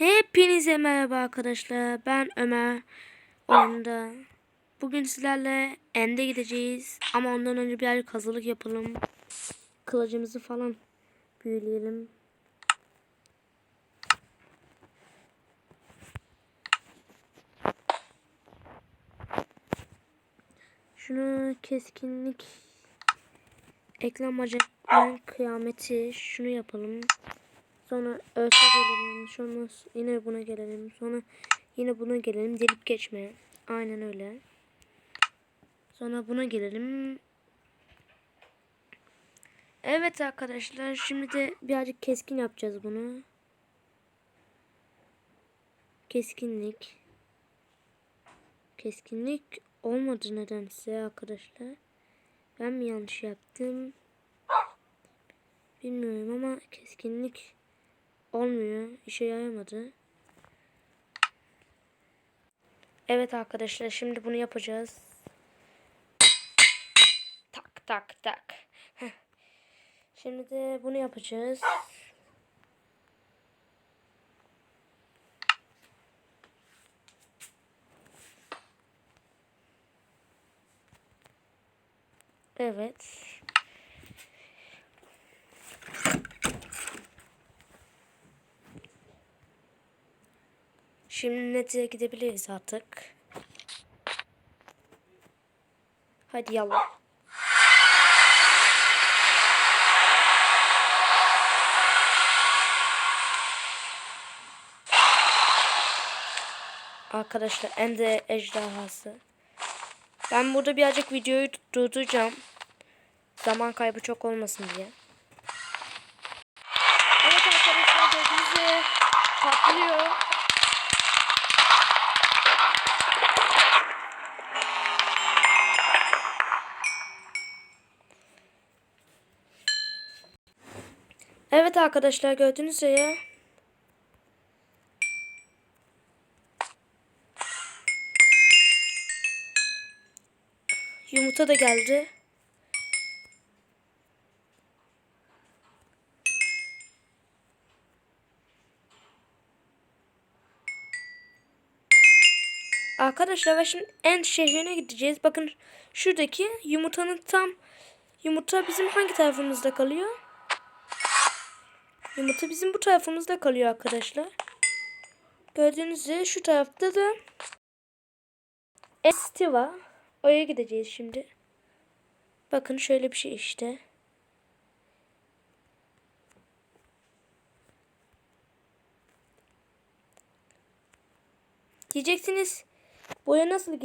Hepinize merhaba arkadaşlar. Ben Ömer. Oyunda. Bugün sizlerle End'e gideceğiz. Ama ondan önce birazcık hazırlık yapalım. Kılıcımızı falan büyüleyelim. Şunu keskinlik ekran bacakların kıyameti şunu yapalım. Sonra örte gelelim. Sonra yine buna gelelim. Sonra yine buna gelelim. Delip geçme. Aynen öyle. Sonra buna gelelim. Evet arkadaşlar. Şimdi de birazcık keskin yapacağız bunu. Keskinlik. Keskinlik olmadı nedense arkadaşlar. Ben mi yanlış yaptım? Bilmiyorum ama keskinlik olmuyor. İşe yaramadı. Evet arkadaşlar şimdi bunu yapacağız. Tak tak tak. Şimdi de bunu yapacağız. Evet. Şimdi netice gidebiliriz artık. Hadi yallah. Arkadaşlar Ende ejderhası. Ben burada birazcık videoyu durduracağım. Zaman kaybı çok olmasın diye. Evet arkadaşlar gördüğünüz patlıyor. Evet arkadaşlar gördüğünüz gibi Yumurta da geldi. Arkadaşlar ve şimdi en şehrine gideceğiz. Bakın şuradaki yumurtanın tam yumurta bizim hangi tarafımızda kalıyor? Yumurta bizim bu tarafımızda kalıyor arkadaşlar. Gördüğünüz üzere şu tarafta da Estiva. Oraya gideceğiz şimdi. Bakın şöyle bir şey işte. Diyeceksiniz boya nasıl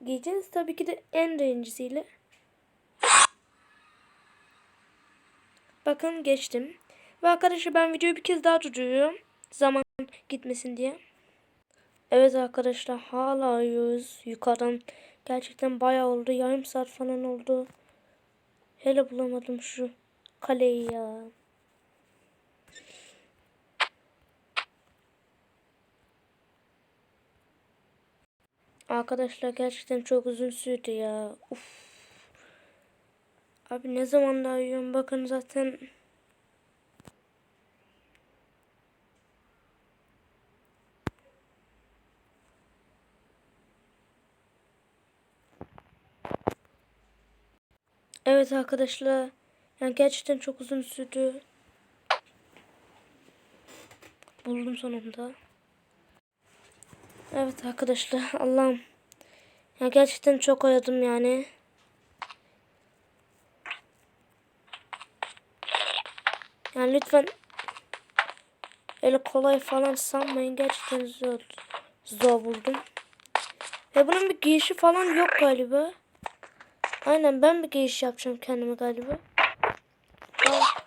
giyeceğiz? Tabii ki de en birincisiyle. Bakın geçtim. Ve arkadaşlar ben videoyu bir kez daha durduruyorum. Zaman gitmesin diye. Evet arkadaşlar hala arıyoruz. Yukarıdan gerçekten bayağı oldu. Yarım saat falan oldu. Hele bulamadım şu kaleyi ya. Arkadaşlar gerçekten çok uzun sürdü ya. Uf. Abi ne zaman da arıyorum bakın zaten Evet arkadaşlar. Yani gerçekten çok uzun sürdü. Buldum sonunda. Evet arkadaşlar. Allah'ım. Ya gerçekten çok aradım yani. Yani lütfen öyle kolay falan sanmayın. Gerçekten zor, zor buldum. Ve bunun bir girişi falan yok galiba. Aynen ben bir giriş yapacağım kendime galiba. Al.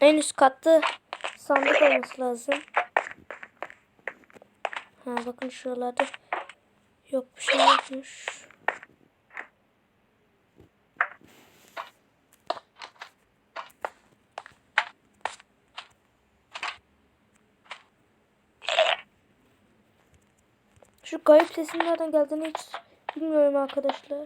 En üst katta sandık olması lazım. Ha bakın şuralarda yok bir şey yokmuş. Şu garip sesin nereden geldiğini hiç bilmiyorum arkadaşlar.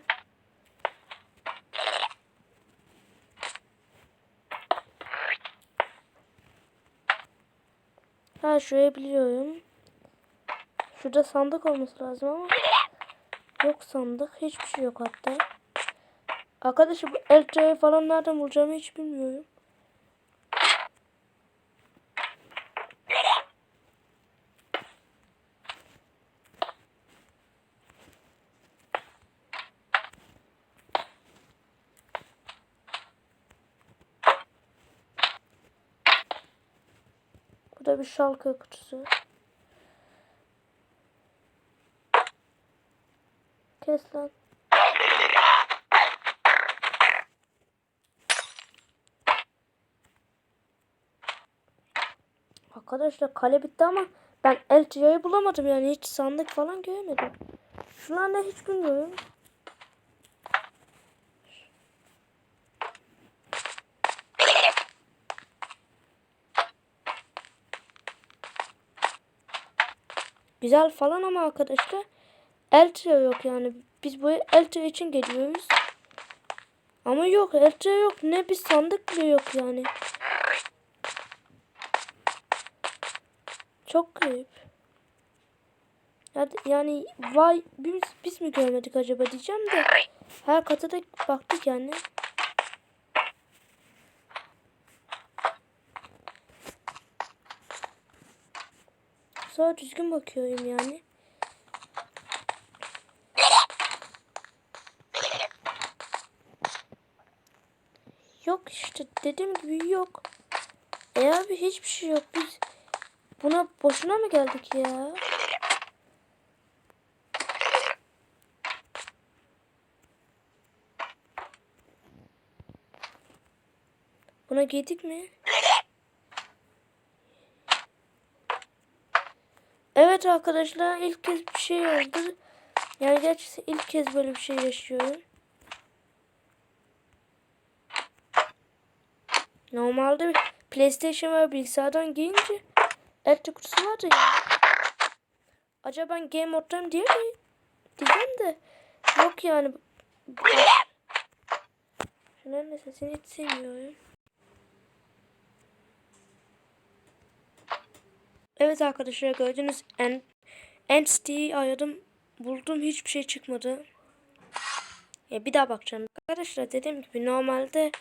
Ha şurayı biliyorum. Şurada sandık olması lazım ama yok sandık. Hiçbir şey yok hatta. Arkadaşlar bu eltra'yı falan nereden bulacağımı hiç bilmiyorum. Bu da bir şalkı kutusu. Kes lan. Arkadaşlar kale bitti ama ben Eltria'yı bulamadım yani hiç sandık falan görmedim. Şunlar ne hiç bilmiyorum. Güzel falan ama arkadaşlar Eltria yok yani. Biz buraya Eltria için geliyoruz. Ama yok Eltria yok. Ne bir sandık bile yok yani. Çok garip. Yani, vay biz, biz mi görmedik acaba diyeceğim de her kata da baktık yani. Sonra düzgün bakıyorum yani. Yok işte dediğim gibi yok. E abi hiçbir şey yok. Biz buna boşuna mı geldik ya? Buna giydik mi? Evet arkadaşlar ilk kez bir şey oldu. Yani gerçekten ilk kez böyle bir şey yaşıyorum. Normalde PlayStation ve bilgisayardan giyince elektrik kutusu vardı ya. Acaba ben game moddayım diye mi? Diyeceğim de yok yani. Şunların sesini hiç sevmiyorum. Evet arkadaşlar gördünüz en Entity'yi aradım. Buldum hiçbir şey çıkmadı. Ya bir daha bakacağım. Arkadaşlar dediğim gibi normalde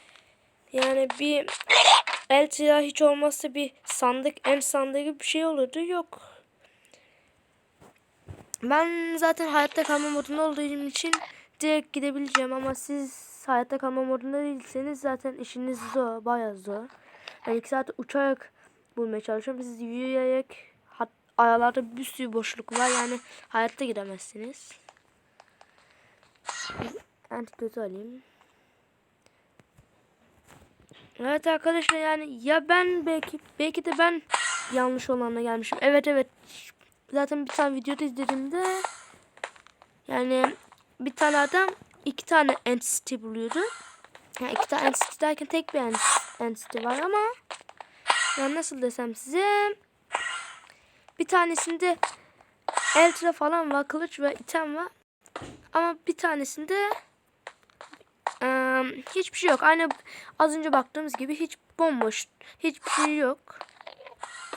yani bir Eltira hiç olmazsa bir sandık en sandığı gibi bir şey olurdu. Yok. Ben zaten hayatta kalma modunda olduğum için direkt gidebileceğim ama siz hayatta kalma modunda değilseniz zaten işiniz zor. Bayağı zor. Ben iki saat uçarak bulmaya çalışıyorum. Siz yürüyerek aralarda bir sürü boşluk var. Yani hayatta gidemezsiniz. Antidotu alayım. Evet arkadaşlar yani ya ben belki belki de ben yanlış olanla gelmişim. Evet evet. Zaten bir tane videoda izlediğimde yani bir tane adam iki tane entity buluyordu. Yani iki tane entity derken tek bir entity var ama yani nasıl desem size bir tanesinde eltra falan var, kılıç ve item var. Ama bir tanesinde ee, hiçbir şey yok. Aynı az önce baktığımız gibi hiç bomboş. Hiçbir şey yok.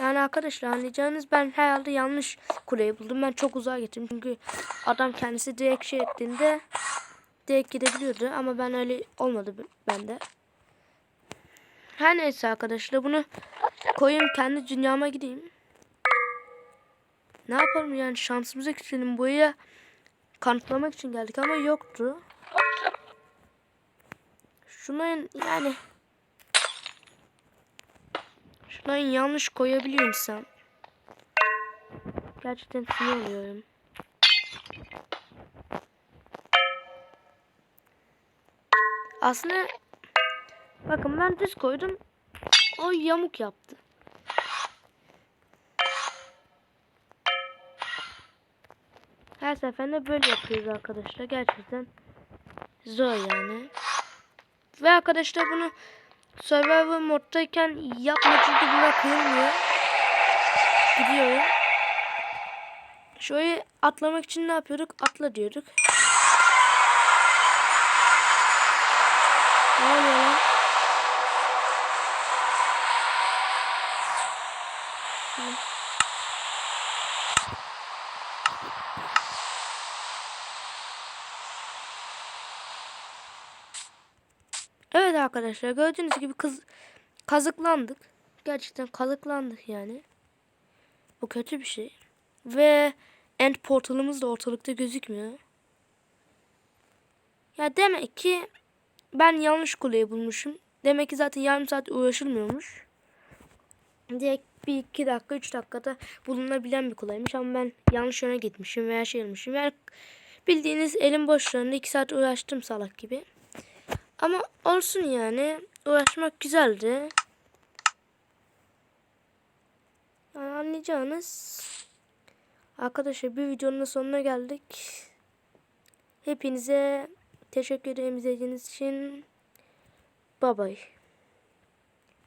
Yani arkadaşlar anlayacağınız ben herhalde yanlış kuleyi buldum. Ben çok uzağa gittim. Çünkü adam kendisi direkt şey ettiğinde direkt gidebiliyordu. Ama ben öyle olmadı bende. Her neyse arkadaşlar bunu koyayım kendi dünyama gideyim. Ne yapalım yani şansımıza küçülelim. Buraya kanıtlamak için geldik ama yoktu. Şunların yani şunların yanlış koyabiliyor insan. Gerçekten sinir. Aslında bakın ben düz koydum. O yamuk yaptı. Her seferinde böyle yapıyoruz arkadaşlar. Gerçekten zor yani. Ve arkadaşlar bunu Survivor moddayken yapma çünkü buna kıyılmıyor. Gidiyorum. Şöyle atlamak için ne yapıyorduk? Atla diyorduk. Ne lan? Evet arkadaşlar gördüğünüz gibi kız kazıklandık. Gerçekten kazıklandık yani. Bu kötü bir şey. Ve end portalımız da ortalıkta gözükmüyor. Ya demek ki ben yanlış kuleyi bulmuşum. Demek ki zaten yarım saat uğraşılmıyormuş. Direkt bir iki dakika üç dakikada bulunabilen bir kuleymiş ama ben yanlış yöne gitmişim veya şey olmuşum. Yani bildiğiniz elim boşluğunda iki saat uğraştım salak gibi. Ama olsun yani. Uğraşmak güzeldi. Yani anlayacağınız. Arkadaşlar bir videonun sonuna geldik. Hepinize teşekkür ederim izlediğiniz için. Bye bye.